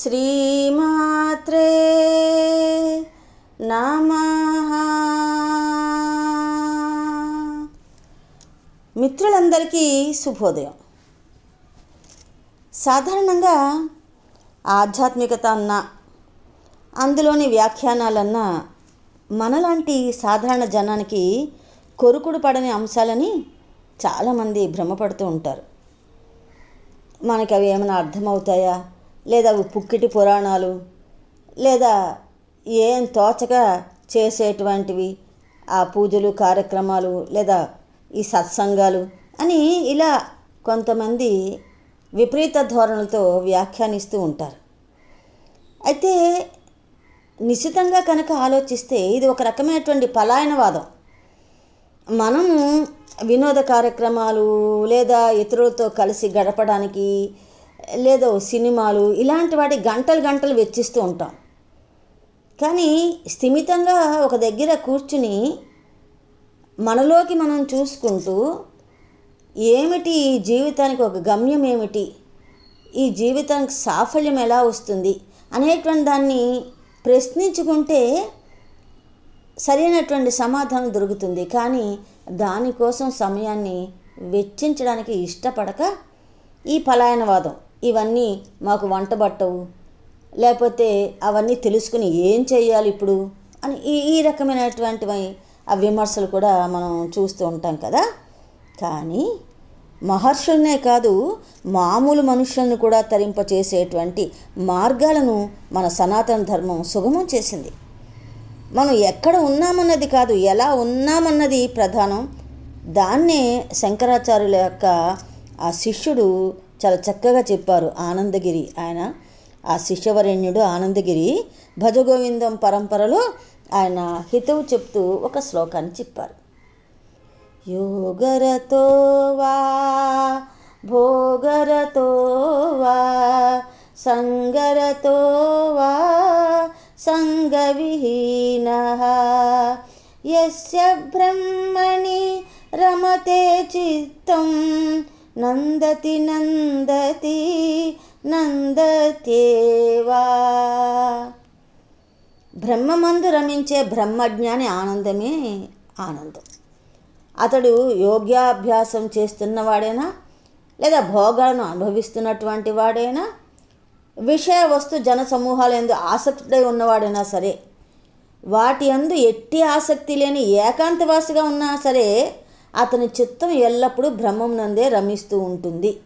శ్రీమాత్రే నమ మిత్రులందరికీ శుభోదయం. సాధారణంగా ఆధ్యాత్మికత అన్న అందులోని వ్యాఖ్యానాలన్నా మనలాంటి సాధారణ జనానికి కొరుకుడు పడని అంశాలని చాలామంది భ్రమపడుతూ ఉంటారు. మనకి అవి ఏమైనా అర్థమవుతాయా? లేదా పుక్కిటి పురాణాలు లేదా ఏం తోచక చేసేటువంటివి ఆ పూజలు కార్యక్రమాలు లేదా ఈ సత్సంగాలు అని ఇలా కొంతమంది విపరీత ధోరణులతో వ్యాఖ్యానిస్తూ ఉంటారు. అయితే నిశ్చితంగా కనుక ఆలోచిస్తే ఇది ఒక రకమైనటువంటి పలాయనవాదం. మనము వినోద కార్యక్రమాలు లేదా ఇతరులతో కలిసి గడపడానికి లేదో సినిమాలు ఇలాంటి వాటి గంటలు గంటలు వెచ్చిస్తూ ఉంటాం. కానీ స్థిమితంగా ఒక దగ్గర కూర్చుని మనలోకి మనం చూసుకుంటూ ఏమిటి ఈ జీవితానికి ఒక గమ్యం ఏమిటి? ఈ జీవితానికి సాఫల్యం ఎలా వస్తుంది? అనేటువంటి దాన్ని ప్రశ్నించుకుంటే సరైనటువంటి సమాధానం దొరుకుతుంది. కానీ దానికోసం సమయాన్ని వెచ్చించడానికి ఇష్టపడక ఈ పలాయనవాదం. ఇవన్నీ మాకు వంట పట్టవు. లేకపోతే అవన్నీ తెలుసుకుని ఏం చేయాలి ఇప్పుడు? అని ఈ ఈ రకమైనటువంటి ఆ విమర్శలు కూడా మనం చూస్తూ ఉంటాం కదా? కానీ మహర్షులనే కాదు మామూలు మనుషులను కూడా తరింపచేసేటువంటి మార్గాలను మన సనాతన ధర్మం సుగమం చేసింది. మనం ఎక్కడ ఉన్నామన్నది కాదు ఎలా ఉన్నామన్నది ప్రధానం. దాన్నే శంకరాచార్యుల యొక్క ఆ శిష్యుడు చాలా చక్కగా చెప్పారు ఆనందగిరి. ఆయన ఆ శిష్యవరేణ్యుడు ఆనందగిరి భజగోవిందం పరంపరలో ఆయన హితవు చెప్తూ ఒక శ్లోకాన్ని చెప్పారు. యోగరతో వా భోగరతో వా సంగరతో వా సంగవిహీన యస్య బ్రహ్మణి రమతే చిత్తం నందతి నందతి నందతేవా బ్రహ్మమందు రమించే బ్రహ్మజ్ఞాని ఆనందమే ఆనందం. అతడు యోగ్యాభ్యాసం చేస్తున్నవాడేనా? లేదా భోగాలను అనుభవిస్తున్నటువంటి వాడైనా? విషయ వస్తు జన సమూహాలు ఎందు ఆసక్తుడై ఉన్నవాడైనా సరే వాటి అందు ఎట్టి ఆసక్తి లేని ఏకాంతవాసిగా ఉన్నా సరే అతని చిత్తం ఎల్లప్పుడూ బ్రహ్మం నందే రమిస్తూ ఉంటుంది.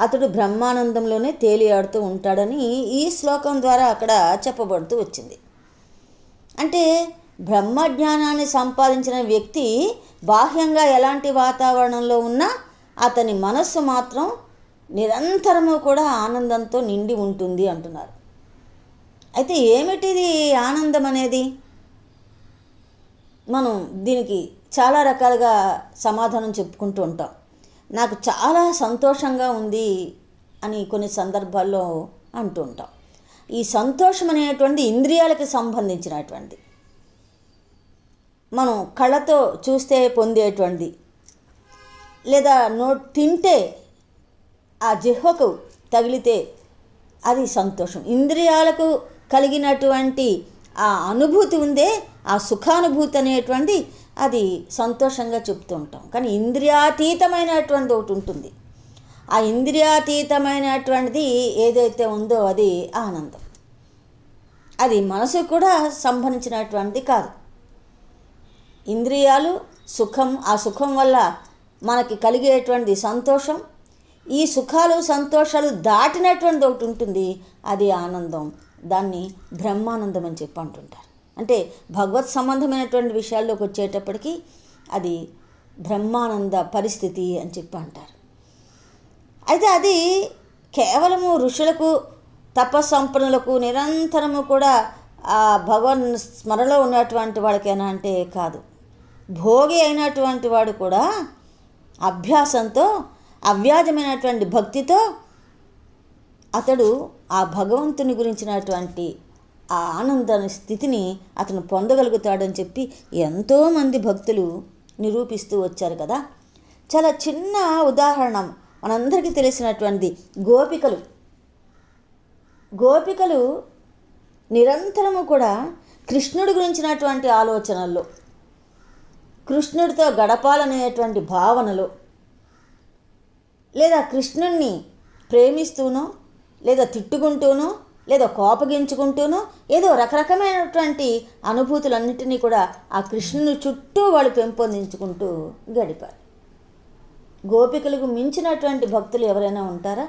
అతడు బ్రహ్మానందంలోనే తేలియాడుతూ ఉంటాడని ఈ శ్లోకం ద్వారా అక్కడ చెప్పబడుతూ వచ్చింది. అంటే బ్రహ్మజ్ఞానాన్ని సంపాదించిన వ్యక్తి బాహ్యంగా ఎలాంటి వాతావరణంలో ఉన్నా అతని మనస్సు మాత్రం నిరంతరము కూడా ఆనందంతో నిండి ఉంటుంది అంటున్నారు. అయితే ఏమిటిది ఆనందం అనేది మనం దీనికి చాలా రకాలుగా సమాధానం చెప్పుకుంటూ ఉంటాం. నాకు చాలా సంతోషంగా ఉంది అని కొన్ని సందర్భాల్లో అంటూ ఉంటాం. ఈ సంతోషం అనేటువంటి ఇంద్రియాలకు సంబంధించినటువంటి మనం కళ్ళతో చూస్తే పొందేటువంటి లేదా నో తింటే ఆ జిహ్వకు తగిలితే అది సంతోషం. ఇంద్రియాలకు కలిగినటువంటి ఆ అనుభూతి ఉందే ఆ సుఖానుభూతి అనేటువంటి అది సంతోషంగా చెప్తూ ఉంటాం కానీ ఇంద్రియాతీతమైనటువంటి ఒకటి ఉంటుంది. ఆ ఇంద్రియాతీతమైనటువంటిది ఏదైతే ఉందో అది ఆనందం. అది మనసుకు కూడా సంబంధించినటువంటిది కాదు. ఇంద్రియాలు సుఖం ఆ సుఖం వల్ల మనకి కలిగేటువంటి సంతోషం. ఈ సుఖాలు సంతోషాలు దాటినటువంటి ఒకటి ఉంటుంది. అది ఆనందం. దాన్ని బ్రహ్మానందం అని చెప్పి అంటుంటారు. అంటే భగవత్ సంబంధమైనటువంటి విషయాల్లోకి వచ్చేటప్పటికి అది బ్రహ్మానంద పరిస్థితి అని చెప్పి అంటారు. అయితే అది కేవలము ఋషులకు తపస్సంపన్నులకు నిరంతరము కూడా ఆ భగవన్ స్మరణలో ఉన్నటువంటి వాడికైనా అంటే కాదు. భోగి అయినటువంటి వాడు కూడా అభ్యాసంతో అవ్యాజమైనటువంటి భక్తితో అతడు ఆ భగవంతుని గురించినటువంటి ఆ ఆనంద స్థితిని అతను పొందగలుగుతాడని చెప్పి ఎంతోమంది భక్తులు నిరూపిస్తూ వచ్చారు కదా. చాలా చిన్న ఉదాహరణ మనందరికీ తెలిసినటువంటి గోపికలు. గోపికలు నిరంతరము కూడా కృష్ణుడి గురించినటువంటి ఆలోచనల్లో కృష్ణుడితో గడపాలనేటువంటి భావనలో లేదా కృష్ణుణ్ణి ప్రేమిస్తూనో లేదా తిట్టుకుంటూనో లేదా కోపగించుకుంటూనో ఏదో రకరకమైనటువంటి అనుభూతులన్నింటినీ కూడా ఆ కృష్ణుని చుట్టూ వాళ్ళు పెంపొందించుకుంటూ గడిపారు. గోపికలకు మించినటువంటి భక్తులు ఎవరైనా ఉంటారా?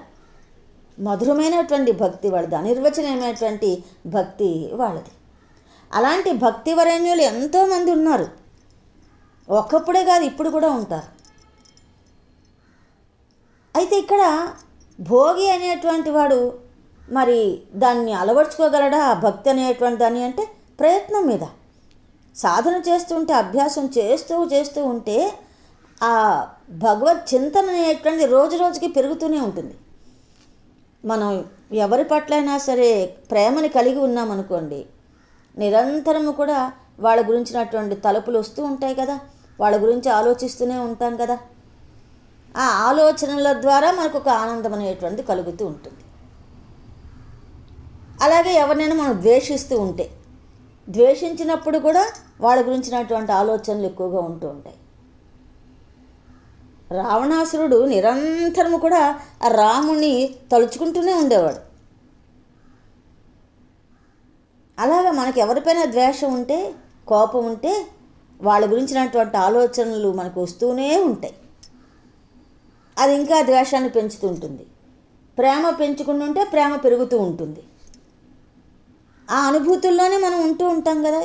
మధురమైనటువంటి భక్తి వాళ్ళది అనిర్వచనమైనటువంటి భక్తి వాళ్ళది. అలాంటి భక్తి వరేణ్యులు ఎంతోమంది ఉన్నారు. ఒకప్పుడే కాదు ఇప్పుడు కూడా ఉంటారు. అయితే ఇక్కడ భోగి అనేటువంటి వాడు మరి దాన్ని అలవర్చుకోగలడా ఆ భక్తి అనేటువంటి దాన్ని అంటే ప్రయత్నం మీద. సాధన చేస్తుంటే అభ్యాసం చేస్తూ చేస్తూ ఉంటే ఆ భగవత్ చింతన అనేటువంటిది రోజు రోజుకి పెరుగుతూనే ఉంటుంది. మనం ఎవరి పట్లైనా సరే ప్రేమని కలిగి ఉన్నామనుకోండి నిరంతరము కూడా వాళ్ళ గురించినటువంటి తలుపులు వస్తూ ఉంటాయి కదా వాళ్ళ గురించి ఆలోచిస్తూనే ఉంటాం కదా. ఆ ఆలోచనల ద్వారా మనకు ఒక ఆనందం అనేటువంటిది కలుగుతూ ఉంటుంది. అలాగే ఎవరినైనా మనం ద్వేషిస్తూ ఉంటే ద్వేషించినప్పుడు కూడా వాళ్ళ గురించినటువంటి ఆలోచనలు ఎక్కువగా ఉంటూ ఉంటాయి. రావణాసురుడు నిరంతరము కూడా ఆ రాముని తలుచుకుంటూనే ఉండేవాడు. అలాగా మనకి ఎవరిపైన ద్వేషం ఉంటే కోపం ఉంటే వాళ్ళ గురించినటువంటి ఆలోచనలు మనకు వస్తూనే ఉంటాయి. అది ఇంకా ద్వేషాన్ని పెంచుతూ ఉంటుంది. ప్రేమ పెంచుకుంటుంటే ప్రేమ పెరుగుతూ ఉంటుంది. ఆ అనుభూతుల్లోనే మనం ఉంటూ ఉంటాం కదా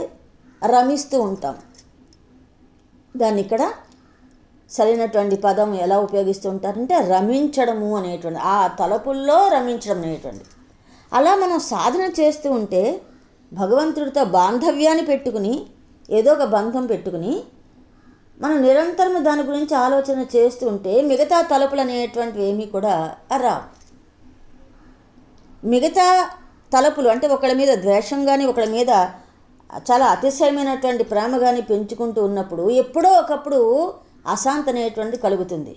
రమిస్తూ ఉంటాం. దాన్ని ఇక్కడ సరైనటువంటి పదం ఎలా ఉపయోగిస్తూ ఉంటారంటే రమించడము అనేటువంటి ఆ తలపుల్లో రమించడం అనేటువంటి. అలా మనం సాధన చేస్తూ ఉంటే భగవంతుడితో బాంధవ్యాన్ని పెట్టుకుని ఏదో ఒక బంధం పెట్టుకుని మనం నిరంతరం దాని గురించి ఆలోచన చేస్తూ ఉంటే మిగతా తలుపులు అనేటువంటివి ఏమీ కూడా రావు. మిగతా తలుపులు అంటే ఒకళ్ళ మీద ద్వేషం కానీ ఒకళ్ళ మీద చాలా అతిశయమైనటువంటి ప్రేమ కానీ పెంచుకుంటూ ఉన్నప్పుడు ఎప్పుడో ఒకప్పుడు అశాంతి అనేటువంటిది కలుగుతుంది.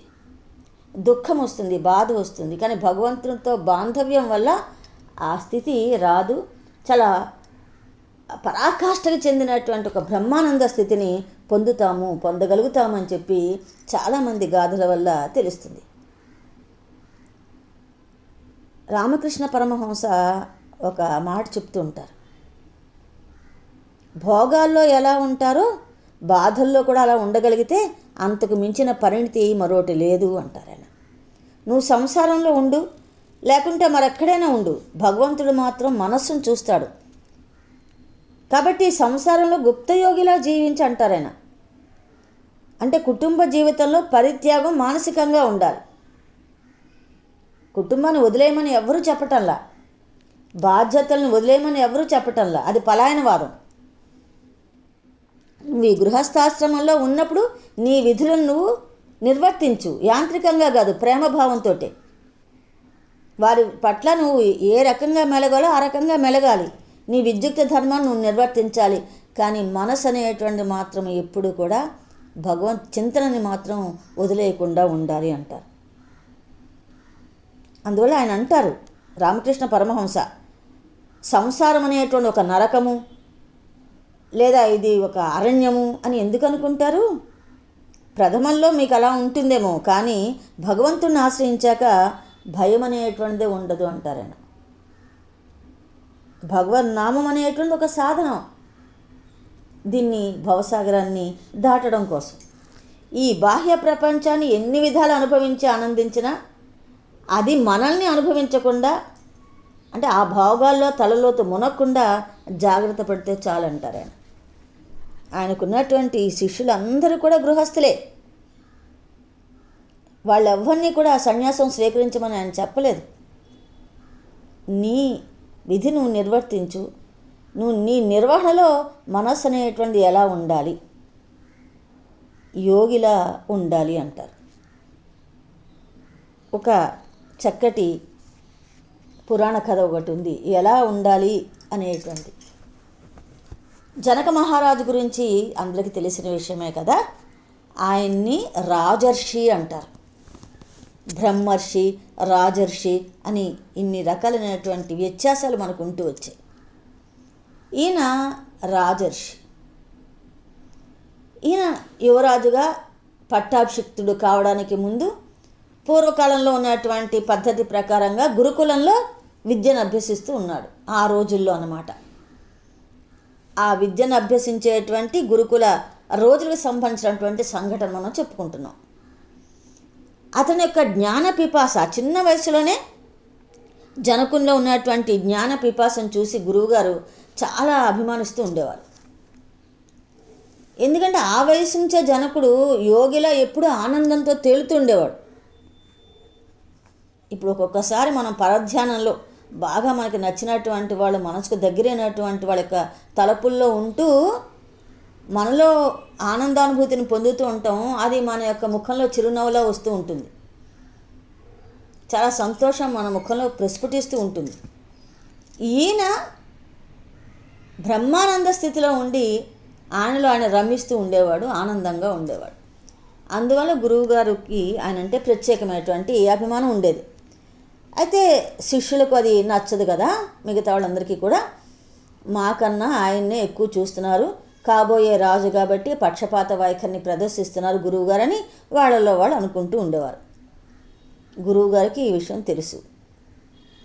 దుఃఖం వస్తుంది బాధ వస్తుంది. కానీ భగవంతునితో బాంధవ్యం వల్ల ఆ స్థితి రాదు. చాలా పరాకాష్ఠకు చెందినటువంటి ఒక బ్రహ్మానంద స్థితిని పొందుతాము పొందగలుగుతాము అని చెప్పి చాలామంది గాథల వల్ల తెలుస్తుంది. రామకృష్ణ పరమహంస ఒక మాట చెప్తూ ఉంటారు. భోగాల్లో ఎలా ఉంటారో బాధల్లో కూడా అలా ఉండగలిగితే అంతకు మించిన పరిణితి మరొకటి లేదు అంటారు ఆయన. నువ్వు సంసారంలో ఉండు లేకుంటే మరెక్కడైనా ఉండు భగవంతుడు మాత్రం మనస్సును చూస్తాడు. కాబట్టి సంసారంలో గుప్తయోగిలా జీవించి అంటారాయన అంటే కుటుంబ జీవితంలో పరిత్యాగం మానసికంగా ఉండాలి. కుటుంబాన్ని వదిలేయమని ఎవరూ చెప్పటంలా. బాధ్యతలను వదిలేయమని ఎవరూ చెప్పటంలా? అది పలాయనవాదం నువ్వు ఈ గృహస్థాశ్రమంలో ఉన్నప్పుడు నీ విధులను నువ్వు నిర్వర్తించు. యాంత్రికంగా కాదు ప్రేమభావంతో వారి పట్ల నువ్వు ఏ రకంగా మెలగాలో ఆ రకంగా మెలగాలి. నీ విద్యుక్త ధర్మాన్ని నువ్వు నిర్వర్తించాలి. కానీ మనసు అనేటువంటి మాత్రం ఎప్పుడు కూడా భగవంత్ చింతనని మాత్రం వదిలేయకుండా ఉండాలి అంటారు. అందువల్ల ఆయన అంటారు రామకృష్ణ పరమహంస సంసారం అనేటువంటి ఒక నరకము లేదా ఇది ఒక అరణ్యము అని ఎందుకు అనుకుంటారు? ప్రథమంలో మీకు అలా ఉంటుందేమో కానీ భగవంతుణ్ణి ఆశ్రయించాక భయం అనేటువంటిదే ఉండదు అంటారాయన భగవన్ నామం అనేటువంటి ఒక సాధనం. దీన్ని భవసాగరాన్ని దాటడం కోసం. ఈ బాహ్య ప్రపంచాన్ని ఎన్ని విధాలు అనుభవించి ఆనందించినా అది మనల్ని అనుభవించకుండా అంటే ఆ భాగాల్లో తలలోతు మునక్కుండా జాగ్రత్త పడితే చాలంటారు ఆయన. ఆయనకున్నటువంటి శిష్యులందరూ కూడా గృహస్థులే. వాళ్ళెవ్వరినీ కూడా సన్యాసం స్వీకరించమని ఆయన చెప్పలేదు. నీ విధి నువ్వు నిర్వర్తించు. నువ్వు నీ నిర్వహణలో మనస్సు అనేటువంటిది ఎలా ఉండాలి? యోగిలా ఉండాలి అంటారు. ఒక చక్కటి పురాణ కథ ఒకటి ఉంది. ఎలా ఉండాలి అనేటువంటి జనక మహారాజు గురించి అందరికీ తెలిసిన విషయమే కదా? ఆయన్ని రాజర్షి అంటారు. బ్రహ్మర్షి రాజర్షి అని ఇన్ని రకాలైనటువంటి వ్యత్యాసాలు మనకు ఉంటూ వచ్చాయి. ఈయన రాజర్షి. ఈయన యువరాజుగా పట్టాభిషిక్తుడు కావడానికి ముందు పూర్వకాలంలో ఉన్నటువంటి పద్ధతి ప్రకారంగా గురుకులంలో విద్యను అభ్యసిస్తూ ఉన్నాడు. ఆ రోజుల్లో అన్నమాట. ఆ విద్యను అభ్యసించేటువంటి గురుకుల రోజులకు సంబంధించినటువంటి సంఘటన మనం చెప్పుకుంటున్నాం. అతని యొక్క జ్ఞాన పిపాస చిన్న వయసులోనే జనకుల్లో ఉన్నటువంటి జ్ఞాన పిపాసను చూసి గురువుగారు చాలా అభిమానిస్తూ ఉండేవారు. ఎందుకంటే ఆ వయసు నుంచే జనకుడు యోగిలా ఎప్పుడూ ఆనందంతో తేలుతూ ఉండేవాడు. ఇప్పుడు ఒక్కొక్కసారి మనం పరధ్యానంలో బాగా మనకి నచ్చినటువంటి వాళ్ళు మనసుకు దగ్గరైనటువంటి వాళ్ళ యొక్క తలపుల్లో ఉంటూ మనలో ఆనందానుభూతిని పొందుతూ ఉంటాం. అది మన యొక్క ముఖంలో చిరునవ్వులా వస్తూ ఉంటుంది. చాలా సంతోషం మన ముఖంలో ప్రస్ఫుటిస్తూ ఉంటుంది. ఈయన బ్రహ్మానంద స్థితిలో ఉండి ఆయనలో ఆయన రమిస్తూ ఉండేవాడు ఆనందంగా ఉండేవాడు. అందువల్ల గురువుగారికి ఆయన అంటే ప్రత్యేకమైనటువంటి అభిమానం ఉండేది. అయితే శిష్యులకు అది నచ్చదు కదా మిగతా వాళ్ళందరికీ కూడా. మాకన్నా ఆయన్నే ఎక్కువ చూస్తున్నారు. కాబోయే రాజు కాబట్టి పక్షపాత వైఖరిని ప్రదర్శిస్తున్నారు గురువుగారని వాళ్ళలో వాళ్ళు అనుకుంటూ ఉండేవారు. గురువుగారికి ఈ విషయం తెలుసు.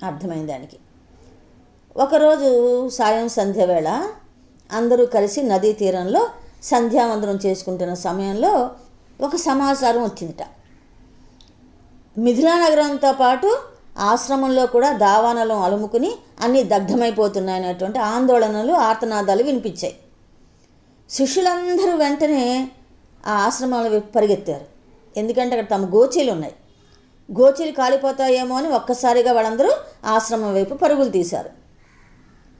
అర్థమైంది దానికి. ఒకరోజు సాయం సంధ్య వేళ అందరూ కలిసి నదీ తీరంలో సంధ్యావందనం చేసుకుంటున్న సమయంలో ఒక సమాచారం వచ్చిందిట. మిథిలా నగరంతో పాటు ఆశ్రమంలో కూడా దావానలం అలుముకుని అన్నీ దగ్ధమైపోతున్నాయనేటువంటి ఆందోళనలు ఆర్తనాదాలు వినిపించాయి. శిష్యులందరూ వెంటనే ఆ ఆశ్రమాల పరిగెత్తారు. ఎందుకంటే అక్కడ తమ గోచీలు ఉన్నాయి. గోచీలు కాలిపోతాయేమో అని ఒక్కసారిగా వాళ్ళందరూ ఆశ్రమం వైపు పరుగులు తీశారు.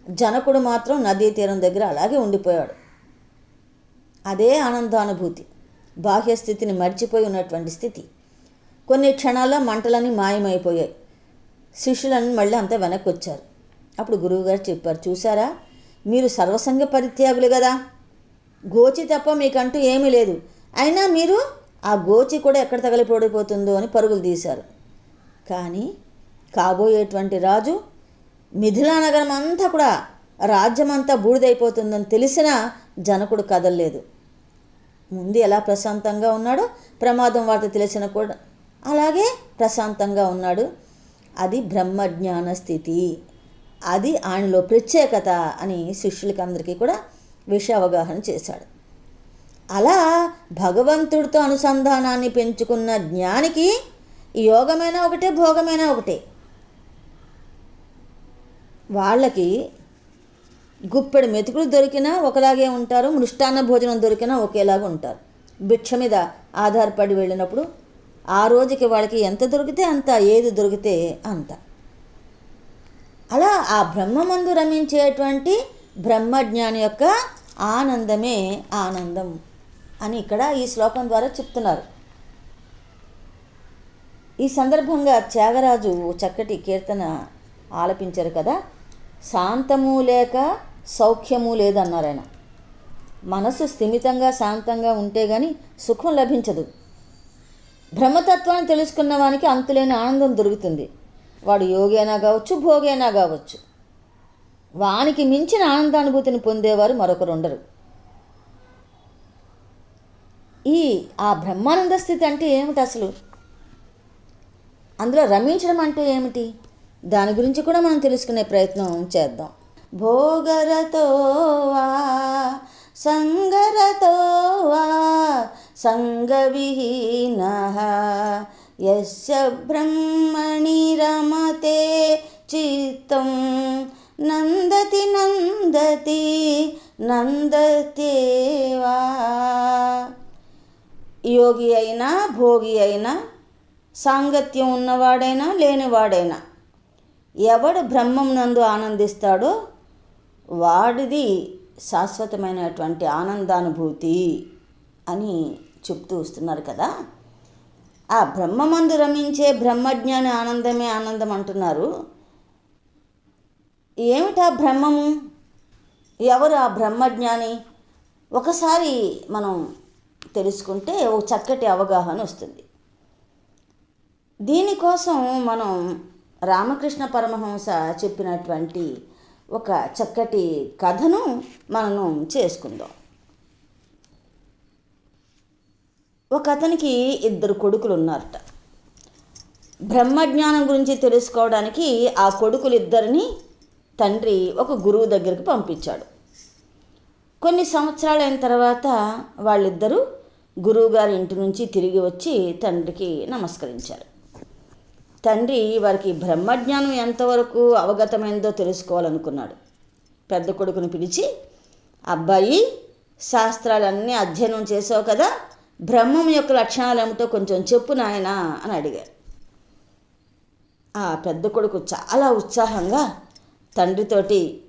జనకుడు మాత్రం నదీ తీరం దగ్గర అలాగే ఉండిపోయాడు. అదే ఆనందానుభూతి బాహ్య స్థితిని మర్చిపోయి ఉన్నటువంటి స్థితి. కొన్ని క్షణాల్లో మంటలన్నీ మాయమైపోయాయి. శిష్యులను మళ్ళీ అంతా వెనక్కి వచ్చారు అప్పుడు గురువుగారు చెప్పారు చూసారా మీరు సర్వసంగ పరిత్యాగులు కదా? గోచి తప్ప మీకంటూ ఏమీ లేదు. అయినా మీరు ఆ గోచి కూడా ఎక్కడ తగలిపోడిపోతుందో అని పరుగులు తీశారు. కానీ కాబోయేటువంటి రాజు మిథిలా నగరం అంతా కూడా రాజ్యమంతా బూడిదైపోతుందని తెలిసినా జనకుడు కదలలేదు. ముందు ఎలా ప్రశాంతంగా ఉన్నాడో ప్రమాదం వార్త తెలిసిన కూడా అలాగే ప్రశాంతంగా ఉన్నాడు. అది బ్రహ్మజ్ఞాన స్థితి. అది ఆయనలో ప్రత్యేకత అని శిష్యులకి అందరికీ కూడా విషయ అవగాహన చేశాడు. అలా భగవంతుడితో అనుసంధానాన్ని పెంచుకున్న జ్ఞానికి యోగమైనా ఒకటే భోగమైనా ఒకటే. వాళ్ళకి గుప్పెడు మెతుకులు దొరికినా ఒకలాగే ఉంటారు మృష్టాన్న భోజనం దొరికినా ఒకేలాగా ఉంటారు. భిక్ష మీద ఆధారపడి వెళ్ళినప్పుడు ఆ రోజుకి వాళ్ళకి ఎంత దొరికితే అంత ఏది దొరికితే అంత. అలా ఆ బ్రహ్మమందు రమించేటువంటి బ్రహ్మజ్ఞాని యొక్క ఆనందమే ఆనందం అని ఇక్కడ ఈ శ్లోకం ద్వారా చెప్తున్నారు. ఈ సందర్భంగా త్యాగరాజు చక్కటి కీర్తన ఆలపించారు కదా. శాంతము లేక సౌఖ్యము లేదన్నారు ఆయన మనసు స్థిమితంగా శాంతంగా ఉంటే కానీ సుఖం లభించదు. బ్రహ్మతత్వాన్ని తెలుసుకున్న వానికి అంతులేని ఆనందం దొరుకుతుంది. వాడు యోగైనా కావచ్చు భోగైనా కావచ్చు. వానికి మించిన ఆనందానుభూతిని పొందేవారు మరొకరు ఉండరు. ఈ ఆ బ్రహ్మానంద స్థితి అంటే ఏమిటి అసలు? అందులో రమించడం అంటే ఏమిటి? దాని గురించి కూడా మనం తెలుసుకునే ప్రయత్నం చేద్దాం. భోగరతో వా సంగరతో వా సంగవిహీన యస్య బ్రహ్మణి రమతే చిత్తం. నందతి నందతి నందతేవా. యోగి అయినా భోగి అయినా సాంగత్యం ఉన్నవాడైనా లేనివాడైనా ఎవడు బ్రహ్మం నందు ఆనందిస్తాడో వాడిది శాశ్వతమైనటువంటి ఆనందానుభూతి అని చెప్తూ వస్తున్నారు కదా. ఆ బ్రహ్మమందు రమించే బ్రహ్మజ్ఞాని ఆనందమే ఆనందం అంటున్నారు. ఏమిటా బ్రహ్మము? ఎవరు ఆ బ్రహ్మజ్ఞాని? ఒకసారి మనం తెలుసుకుంటే ఒక చక్కటి అవగాహన వస్తుంది. దీనికోసం మనం రామకృష్ణ పరమహంస చెప్పినటువంటి ఒక చక్కటి కథను మనం చేసుకుందాం. ఒక అతనికి ఇద్దరు కొడుకులు ఉన్నారట బ్రహ్మజ్ఞానం గురించి తెలుసుకోవడానికి ఆ కొడుకులిద్దరిని తండ్రి ఒక గురువు దగ్గరికి పంపించాడు. కొన్ని సంవత్సరాలైన తర్వాత వాళ్ళిద్దరూ గురువుగారి ఇంటి నుంచి తిరిగి వచ్చి తండ్రికి నమస్కరించారు. తండ్రి వారికి బ్రహ్మజ్ఞానం ఎంతవరకు అవగతమైందో తెలుసుకోవాలనుకున్నాడు. పెద్ద కొడుకుని పిలిచి అబ్బాయి శాస్త్రాలన్నీ అధ్యయనం చేసావు కదా బ్రహ్మం యొక్క లక్షణాలు ఏమిటో కొంచెం చెప్పు నాయనా అని అడిగారు ఆ పెద్ద కొడుకు చాలా ఉత్సాహంగా తండ్రితోటి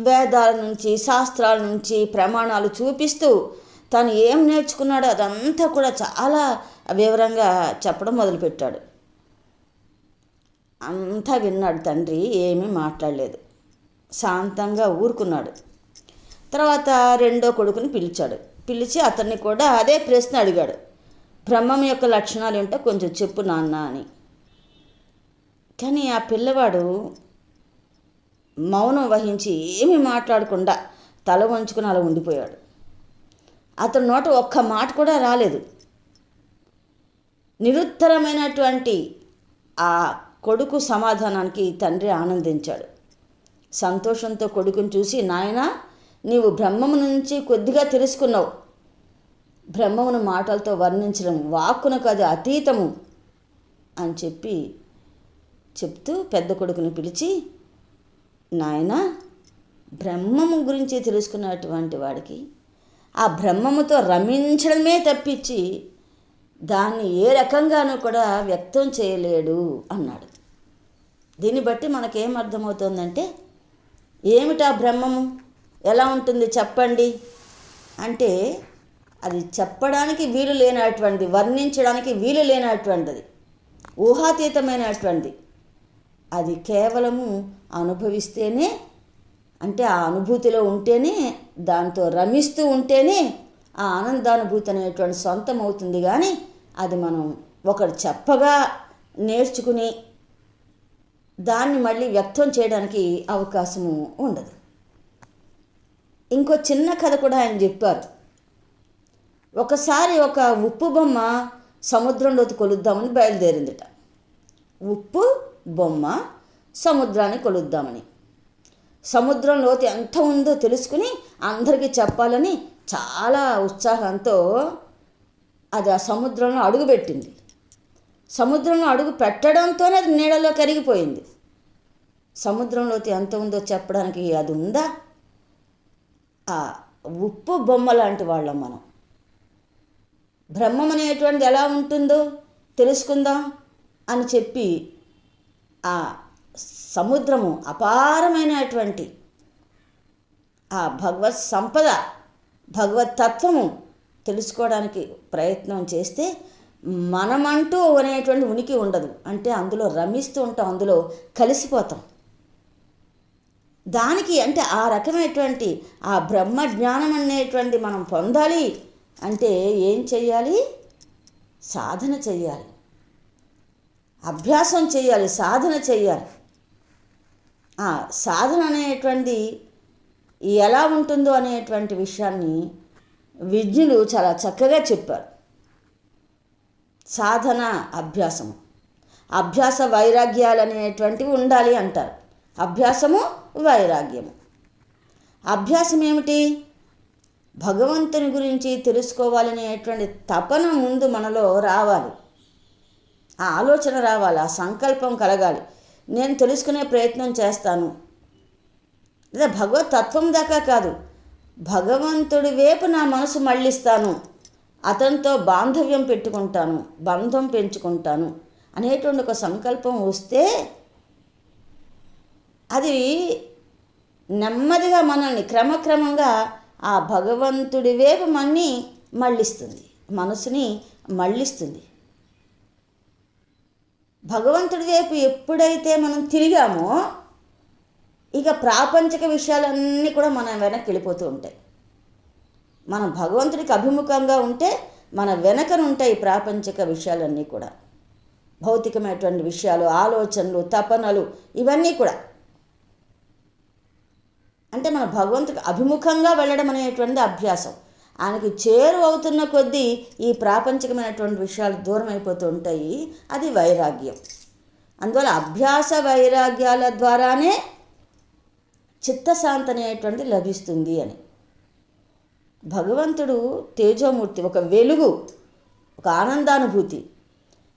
వేదాల నుంచి శాస్త్రాల నుంచి ప్రమాణాలు చూపిస్తూ తను ఏం నేర్చుకున్నాడో అదంతా కూడా చాలా వివరంగా చెప్పడం మొదలుపెట్టాడు. అంతా విన్నాడు తండ్రి ఏమీ మాట్లాడలేదు. శాంతంగా ఊరుకున్నాడు. తర్వాత రెండో కొడుకుని పిలిచాడు. పిలిచి అతన్ని కూడా అదే ప్రశ్న అడిగాడు. బ్రహ్మం యొక్క లక్షణాలు ఏంటో కొంచెం చెప్పు నాన్న అని. కానీ ఆ పిల్లవాడు మౌనం వహించి ఏమీ మాట్లాడకుండా తల వంచుకుని అలా ఉండిపోయాడు. అతని నోట ఒక్క మాట కూడా రాలేదు. నిరుత్తరమైనటువంటి ఆ కొడుకు సమాధానానికి తండ్రి ఆనందించాడు. సంతోషంతో కొడుకుని చూసి నాయనా నీవు బ్రహ్మము నుంచి కొద్దిగా తెలుసుకున్నావు. బ్రహ్మమును మాటలతో వర్ణించడం వాక్కునకు అది అతీతము అని చెప్పి చెప్తూ పెద్ద కొడుకుని పిలిచి నాయన బ్రహ్మము గురించి తెలుసుకున్నటువంటి వాడికి ఆ బ్రహ్మముతో రమించడమే తప్పించి దాన్ని ఏ రకంగానూ కూడా వ్యక్తం చేయలేడు అన్నాడు. దీన్ని బట్టి మనకేం అర్థమవుతుందంటే ఏమిటా బ్రహ్మము? ఎలా ఉంటుంది చెప్పండి? అంటే అది చెప్పడానికి వీలు లేనటువంటిది వర్ణించడానికి వీలు లేనటువంటిది ఊహాతీతమైనటువంటిది. అది కేవలము అనుభవిస్తేనే అంటే ఆ అనుభూతిలో ఉంటేనే దాంతో రమిస్తూ ఉంటేనే ఆ ఆనందానుభూతి అనేటువంటి సొంతం అవుతుంది కానీ అది మనం ఒకరు చెప్పగా నేర్చుకుని దాన్ని మళ్ళీ వ్యక్తం చేయడానికి అవకాశము ఉండదు. ఇంకో చిన్న కథ కూడా ఆయన చెప్పారు. ఒకసారి ఒక ఉప్పు బొమ్మ సముద్రంలోకి కొలుద్దామని బయలుదేరిందిట. ఉప్పు బొమ్మ సముద్రాన్ని కొలుద్దామని. సముద్రంలోతి ఎంత ఉందో తెలుసుకుని అందరికీ చెప్పాలని చాలా ఉత్సాహంతో అది ఆ సముద్రంలో అడుగుపెట్టింది సముద్రంలో అడుగు పెట్టడంతోనే అది నీడలో కరిగిపోయింది. సముద్రంలోకి ఎంత ఉందో చెప్పడానికి అది ఉందా? ఆ ఉప్పు బొమ్మ లాంటి వాళ్ళం మనం. బ్రహ్మం అనేటువంటిది ఎలా ఉంటుందో తెలుసుకుందాం అని చెప్పి ఆ సముద్రము అపారమైనటువంటి ఆ భగవత్ సంపద భగవత్ తత్వము తెలుసుకోవడానికి ప్రయత్నం చేస్తే మనమంటూ అనేటువంటి ఉనికి ఉండదు. అంటే అందులో రమిస్తూ ఉంటాం అందులో కలిసిపోతాం. దానికి అంటే ఆ రకమైనటువంటి ఆ బ్రహ్మ జ్ఞానం అనేటువంటి మనం పొందాలి అంటే ఏం చెయ్యాలి? సాధన చెయ్యాలి. అభ్యాసం చేయాలి సాధన చేయాలి సాధన అనేటువంటి ఎలా ఉంటుందో అనేటువంటి విషయాన్ని విజ్ఞులు చాలా చక్కగా చెప్పారు. సాధన అభ్యాసము. అభ్యాస వైరాగ్యాలు అనేటువంటివి ఉండాలి అంటారు. అభ్యాసము వైరాగ్యము. అభ్యాసం ఏమిటి భగవంతుని గురించి తెలుసుకోవాలనేటువంటి తపన ముందు మనలో రావాలి. ఆ ఆలోచన రావాలి ఆ సంకల్పం కలగాలి. నేను తెలుసుకునే ప్రయత్నం చేస్తాను. లేదా భగవత్ తత్వం దాకా కాదు భగవంతుడి వైపు నా మనసు మళ్ళిస్తాను. అతనితో బాంధవ్యం పెట్టుకుంటాను బంధం పెంచుకుంటాను అనేటువంటి ఒక సంకల్పం వస్తే అది నెమ్మదిగా మనల్ని క్రమక్రమంగా ఆ భగవంతుడి వేపు మన్ని మళ్ళిస్తుంది. మనసుని మళ్ళిస్తుంది. భగవంతుడి వైపు ఎప్పుడైతే మనం తిరిగామో ఇక ప్రాపంచిక విషయాలన్నీ కూడా మన వెనక్కి వెళ్ళిపోతూ ఉంటాయి. మనం భగవంతుడికి అభిముఖంగా ఉంటే మన వెనకనుంటాయి ప్రాపంచిక విషయాలన్నీ కూడా. భౌతికమైనటువంటి విషయాలు ఆలోచనలు తపనలు ఇవన్నీ కూడా. అంటే మన భగవంతుడికి అభిముఖంగా వెళ్ళడం అనేటువంటి అభ్యాసం. ఆయనకి చేరు అవుతున్న కొద్దీ ఈ ప్రాపంచికమైనటువంటి విషయాలు దూరం అయిపోతూ ఉంటాయి. అది వైరాగ్యం. అందువల్ల అభ్యాస వైరాగ్యాల ద్వారానే చిత్తశాంతి అనేటువంటిది లభిస్తుంది అని. భగవంతుడు తేజోమూర్తి ఒక వెలుగు ఒక ఆనందానుభూతి.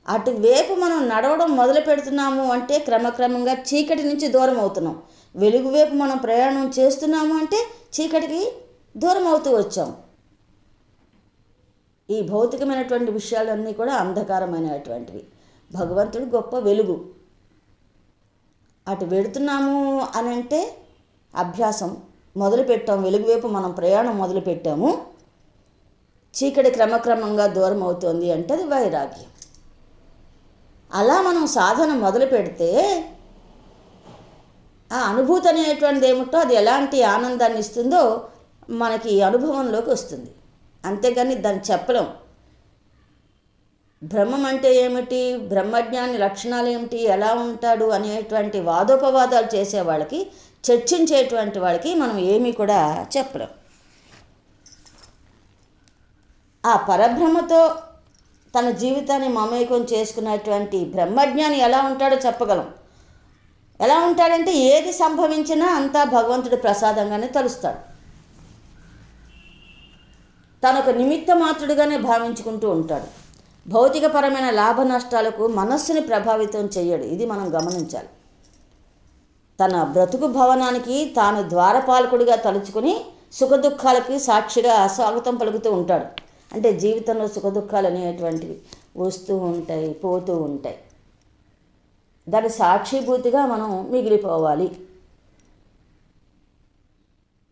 అటువైపు మనం నడవడం మొదలు పెడుతున్నాము అంటే క్రమక్రమంగా చీకటి నుంచి దూరం అవుతున్నాం. వెలుగు వైపు మనం ప్రయాణం చేస్తున్నాము అంటే చీకటికి దూరం అవుతూ వచ్చాం. ఈ భౌతికమైనటువంటి విషయాలన్నీ కూడా అంధకారమైనటువంటివి. భగవంతుడు గొప్ప వెలుగు. అటు వెడుతున్నాము అని అంటే అభ్యాసం మొదలుపెట్టాం. వెలుగు వైపు మనం ప్రయాణం మొదలుపెట్టాము. చీకటి క్రమక్రమంగా దూరం అవుతోంది అంటే అది వైరాగ్యం. అలా మనం సాధన మొదలు పెడితే ఆ అనుభూతి అనేటువంటిది ఏమిటో అది ఎలాంటి ఆనందాన్ని ఇస్తుందో మనకి అనుభవంలోకి వస్తుంది. అంతేగాని దాన్ని చెప్పలేం. బ్రహ్మం అంటే ఏమిటి? బ్రహ్మజ్ఞాని లక్షణాలు ఏమిటి? ఎలా ఉంటాడు? అనేటువంటి వాదోపవాదాలు చేసే వాళ్ళకి చర్చించేటువంటి వాళ్ళకి మనం ఏమీ కూడా చెప్పలేం. ఆ పరబ్రహ్మతో తన జీవితాన్ని మమేకం చేసుకున్నటువంటి బ్రహ్మజ్ఞాని ఎలా ఉంటాడో చెప్పగలం. ఎలా ఉంటాడంటే ఏది సంభవించినా అంతా భగవంతుడి ప్రసాదంగానే తలుస్తాడు. తను ఒక నిమిత్త మాత్రుడుగానే భావించుకుంటూ ఉంటాడు. భౌతికపరమైన లాభ నష్టాలకు మనస్సుని ప్రభావితం చేయడు ఇది మనం గమనించాలి. తన బ్రతుకు భవనానికి తాను ద్వారపాలకుడిగా తలుచుకుని సుఖదుఖాలకి సాక్షిగా స్వాగతం పలుకుతూ ఉంటాడు. అంటే జీవితంలో సుఖదుఖాలు అనేటువంటివి వస్తూ ఉంటాయి పోతూ ఉంటాయి. దాని సాక్షిభూతిగా మనం మిగిలిపోవాలి.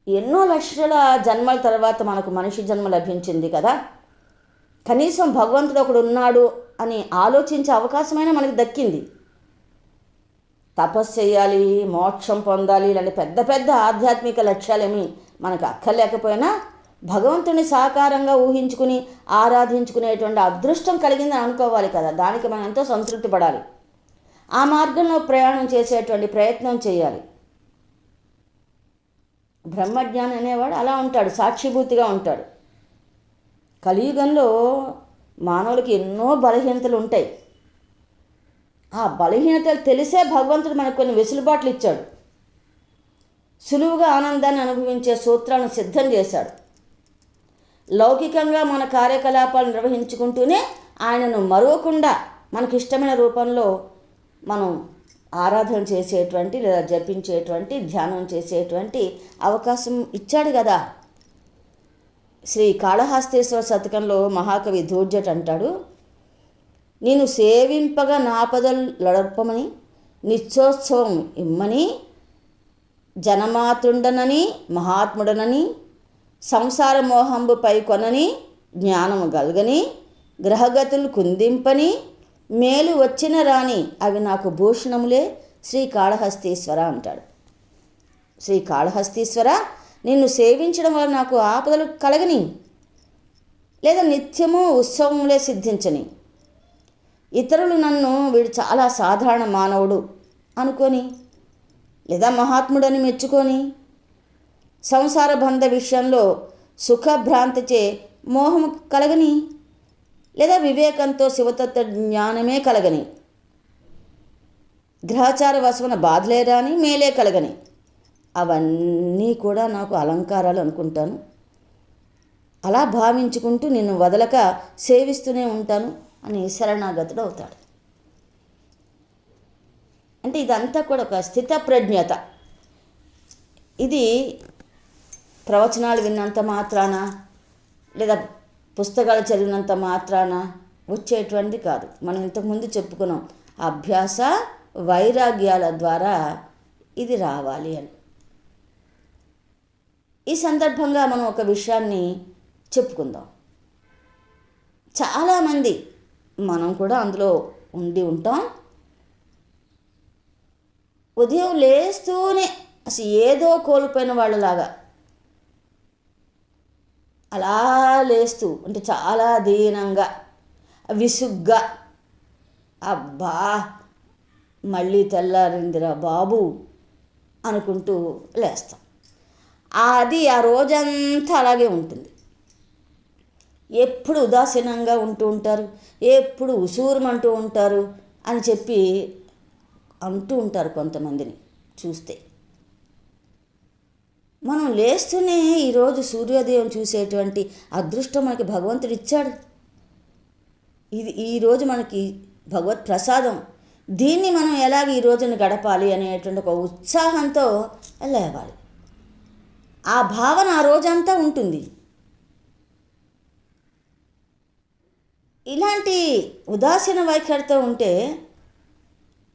ఎన్నో లక్షల జన్మల తర్వాత మనకు మనిషి జన్మ లభించింది కదా. కనీసం భగవంతుడు ఒకడు ఉన్నాడు అని ఆలోచించే అవకాశమైనా మనకు దక్కింది. తపస్సు చేయాలి మోక్షం పొందాలి ఇలాంటి పెద్ద పెద్ద ఆధ్యాత్మిక లక్ష్యాలేమి మనకు అక్కర్లేకపోయినా భగవంతుని సాకారంగా ఊహించుకుని ఆరాధించుకునేటువంటి అదృష్టం కలిగిందని అనుకోవాలి కదా. దానికి మనం ఎంతో సంతృప్తి పడాలి. ఆ మార్గంలో ప్రయాణం చేసేటువంటి ప్రయత్నం చేయాలి. బ్రహ్మజ్ఞాని అనేవాడు అలా ఉంటాడు సాక్షిభూతిగా ఉంటాడు. కలియుగంలో మానవులకి ఎన్నో బలహీనతలు ఉంటాయి. ఆ బలహీనతలు తెలిసే భగవంతుడు మనకు కొన్ని వెసులుబాట్లు ఇచ్చాడు. సులువుగా ఆనందాన్ని అనుభవించే సూత్రాలను సిద్ధం చేశాడు. లౌకికంగా మన కార్యకలాపాలు నిర్వహించుకుంటూనే ఆయనను మరవకుండా మనకి ఇష్టమైన రూపంలో మనం ఆరాధన చేసేటువంటి లేదా జపించేటువంటి ధ్యానం చేసేటువంటి అవకాశం ఇచ్చాడు కదా. శ్రీ కాళహస్తేశ్వర శతకంలో మహాకవి ధూర్జట్ అంటాడు నేను సేవింపగా నాపదలు లడపమని నిత్యోత్సవం ఇమ్మని జనమాతుండనని మహాత్ముడనని సంసార మోహంబు పైకొనని జ్ఞానము కలగని గ్రహగతులు కుందింపని మేలు వచ్చిన రాని అవి నాకు భూషణములే. శ్రీ కాళహస్తీశ్వర అంటాడు. శ్రీ కాళహస్తీశ్వర నిన్ను సేవించడం వల్ల నాకు ఆపదలు కలగని లేదా నిత్యము ఉత్సవములే సిద్ధించని. ఇతరులు నన్ను వీడు చాలా సాధారణ మానవుడు అనుకొని లేదా మహాత్ముడని మెచ్చుకొని సంసార బంధ విషయంలో సుఖభ్రాంతిచే మోహము కలగని లేదా వివేకంతో శివతత్వ జ్ఞానమే కలగని. గ్రహచార వశమున బాధలే రాని మేలే కలగని. అవన్నీ కూడా నాకు అలంకారాలు అనుకుంటాను. అలా భావించుకుంటూ నిన్ను వదలక సేవిస్తూనే ఉంటాను అని శరణాగతుడు అవుతాడు. అంటే ఇదంతా కూడా ఒక స్థిత ప్రజ్ఞత ఇది ప్రవచనాలు విన్నంత మాత్రాన లేదా పుస్తకాలు చదివినంత మాత్రాన వచ్చేటువంటిది కాదు. మనం ఇంతకుముందు చెప్పుకున్నాం అభ్యాస వైరాగ్యాల ద్వారా ఇది రావాలి అని. ఈ సందర్భంగా మనం ఒక విషయాన్ని చెప్పుకుందాం. చాలామంది మనం కూడా అందులో ఉండి ఉంటాం. ఉదయం లేస్తూనే అసలు ఏదో కోల్పోయిన వాళ్ళలాగా అలా లేస్తూ అంటే చాలా దీనంగా విసుగ్గా అబ్బా మళ్ళీ తెల్లారిందిరా బాబు అనుకుంటూ లేస్తాం. అది ఆ రోజంతా అలాగే ఉంటుంది. ఎప్పుడు ఉదాసీనంగా ఉంటూ ఉంటారు ఎప్పుడు ఉసూరుమంటూ ఉంటారు అని చెప్పి అంటూ ఉంటారు కొంతమందిని చూస్తే. మనం లేస్తూనే ఈరోజు సూర్యోదయం చూసేటువంటి అదృష్టం మనకి భగవంతుడు ఇచ్చాడు. ఇది ఈరోజు మనకి భగవత్ ప్రసాదం. దీన్ని మనం ఎలాగ ఈ రోజును గడపాలి అనేటువంటి ఒక ఉత్సాహంతో లేవాలి. ఆ భావన ఆ రోజంతా ఉంటుంది. ఇలాంటి ఉదాసీన వైఖరితో ఉంటే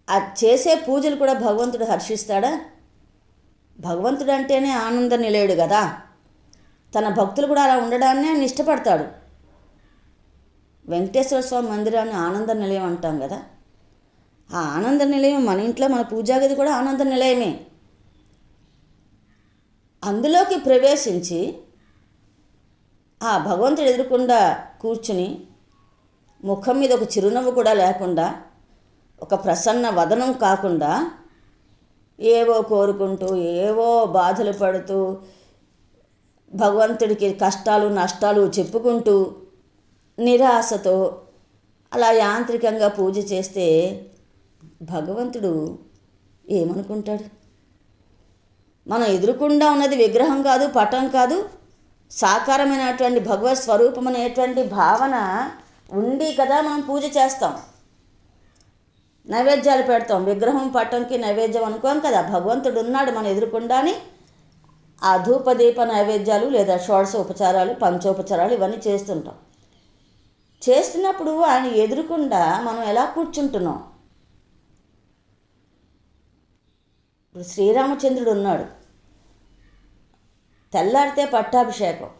ఆ చేసే పూజలు కూడా భగవంతుడు హర్షిస్తాడా? భగవంతుడు అంటేనే ఆనంద నిలయుడు కదా. తన భక్తులు కూడా అలా ఉండడాన్ని ఆయన ఇష్టపడతాడు. వెంకటేశ్వర స్వామి మందిరాన్ని ఆనంద నిలయం అంటాం కదా. ఆ ఆనంద నిలయం మన ఇంట్లో మన పూజాగది కూడా ఆనంద నిలయమే. అందులోకి ప్రవేశించి ఆ భగవంతుడు ఎదురుకుండా కూర్చుని ముఖం మీద ఒక చిరునవ్వు కూడా లేకుండా ఒక ప్రసన్న వదనం కాకుండా ఏవో కోరుకుంటూ ఏవో బాధలు పడుతూ భగవంతుడికి కష్టాలు నష్టాలు చెప్పుకుంటూ నిరాశతో అలా యాంత్రికంగా పూజ చేస్తే భగవంతుడు ఏమనుకుంటాడు? మనం ఎదురుకుండా ఉన్నది విగ్రహం కాదు పటం కాదు సాకారమైనటువంటి భగవత్ స్వరూపం అనేటువంటి భావన ఉండి కదా మనం పూజ చేస్తాం. నైవేద్యాలు పెడతాం. విగ్రహం పట్టంకి నైవేద్యం అనుకోం కదా. భగవంతుడు ఉన్నాడు మన ఎదురుకుండాని. ఆ ధూపదీప నైవేద్యాలు లేదా షోడశ ఉపచారాలు పంచోపచారాలు ఇవన్నీ చేస్తుంటాం. చేస్తున్నప్పుడు ఆయన ఎదురుకుండా మనం ఎలా కూర్చుంటున్నాం? ఇప్పుడు శ్రీరామచంద్రుడు ఉన్నాడు. తెల్లారితే పట్టాభిషేకం.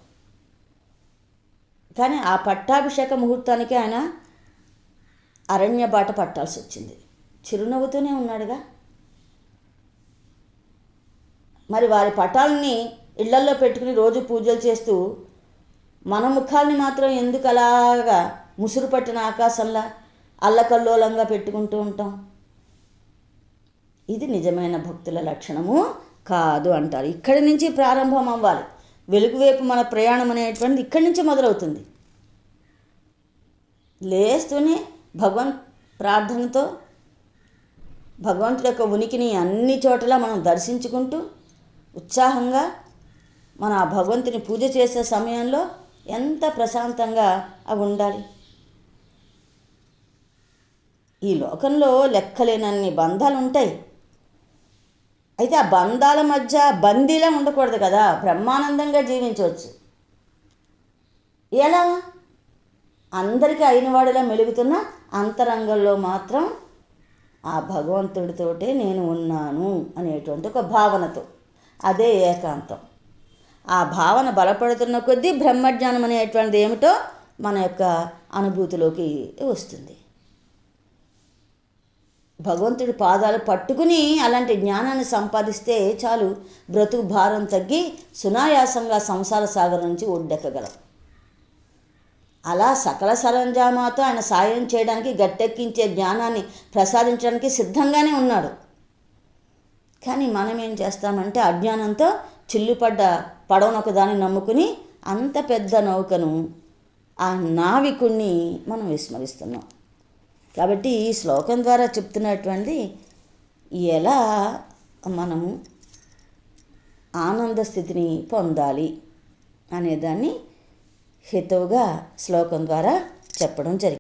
కానీ ఆ పట్టాభిషేక ముహూర్తానికి ఆయన అరణ్య బాట పట్టాల్సి వచ్చింది చిరునవ్వుతూనే ఉన్నాడుగా. మరి వారి పటాలని ఇళ్ళల్లో పెట్టుకుని రోజు పూజలు చేస్తూ మన ముఖాల్ని మాత్రం ఎందుకు అలాగా ముసురు పట్టిన ఆకాశంలా అల్లకల్లోలంగా పెట్టుకుంటూ ఉంటాం? ఇది నిజమైన భక్తుల లక్షణము కాదు అంటారు. ఇక్కడి నుంచి ప్రారంభం అవ్వాలి. వెలుగు వైపు మన ప్రయాణం అనేటువంటిది ఇక్కడి నుంచి మొదలవుతుంది. లేస్తూనే భగవన్ ప్రార్థనతో భగవంతుడి యొక్క ఉనికిని అన్ని చోట్ల మనం దర్శించుకుంటూ ఉత్సాహంగా మన ఆ భగవంతుని పూజ చేసే సమయంలో ఎంత ప్రశాంతంగా అవి ఉండాలి. ఈ లోకంలో లెక్కలేనన్ని బంధాలు ఉంటాయి. అయితే ఆ బంధాల మధ్య బందీలా ఉండకూడదు కదా. బ్రహ్మానందంగా జీవించవచ్చు. ఎలా? అందరికీ అయినవాడిలా మెలుగుతున్న అంతరంగంలో మాత్రం ఆ భగవంతుడితోటే నేను ఉన్నాను అనేటువంటి ఒక భావనతో అదే ఏకాంతం. ఆ భావన బలపడుతున్న కొద్దీ బ్రహ్మజ్ఞానం అనేటువంటిది ఏమిటో మన యొక్క అనుభూతిలోకి వస్తుంది. భగవంతుడి పాదాలు పట్టుకుని అలాంటి జ్ఞానాన్ని సంపాదిస్తే చాలు బ్రతుకు భారం తగ్గి సునాయాసంగా సంసార సాగర్ నుంచి ఒడ్డెక్కగలం. అలా సకల సరంజామాతో ఆయన సాయం చేయడానికి గట్టెక్కించే జ్ఞానాన్ని ప్రసాదించడానికి సిద్ధంగానే ఉన్నాడు. కానీ మనం ఏం చేస్తామంటే అజ్ఞానంతో చిల్లుపడ్డ పడవనొక దాన్ని నమ్ముకుని అంత పెద్ద నౌకను ఆ నావికుణ్ణి మనం విస్మరిస్తున్నాం. కాబట్టి ఈ శ్లోకం ద్వారా చెప్తున్నటువంటి ఎలా మనము ఆనంద స్థితిని పొందాలి అనేదాన్ని హితవుగా శ్లోకం ద్వారా చెప్పడం జరిగింది.